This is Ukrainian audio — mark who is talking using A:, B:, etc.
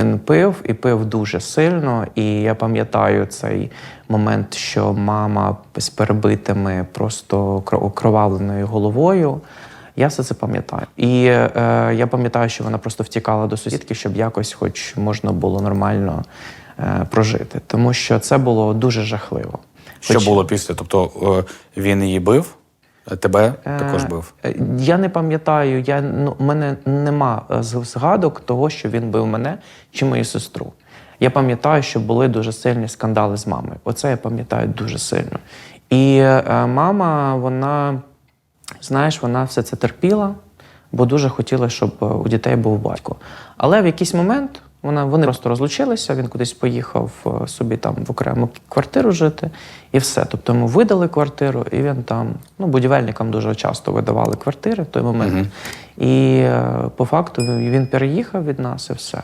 A: Він пив і пив дуже сильно. І я пам'ятаю цей момент, що мама з перебитими просто кро- окровавленою головою. Я все це пам'ятаю. І е, я пам'ятаю, що вона просто втікала до сусідки, щоб якось, хоч можна було нормально е, прожити. Тому що це було дуже жахливо.
B: Що
A: Хоч-
B: було після? Тобто е, він її бив, тебе також
A: Е,
B: бив.
A: е, Я не пам'ятаю, я ну мене нема е, згадок того, що він бив мене чи мою сестру. Я пам'ятаю, що були дуже сильні скандали з мамою. Оце я пам'ятаю дуже сильно. І е, мама, вона, знаєш, вона все це терпіла, бо дуже хотіла, щоб е, у дітей був батько. Але в якийсь момент вона, вони просто розлучилися, він кудись поїхав е, собі там в окрему квартиру жити, і все. Тобто йому видали квартиру, і він там, ну, будівельникам дуже часто видавали квартири в той момент. І е, по факту він переїхав від нас і все.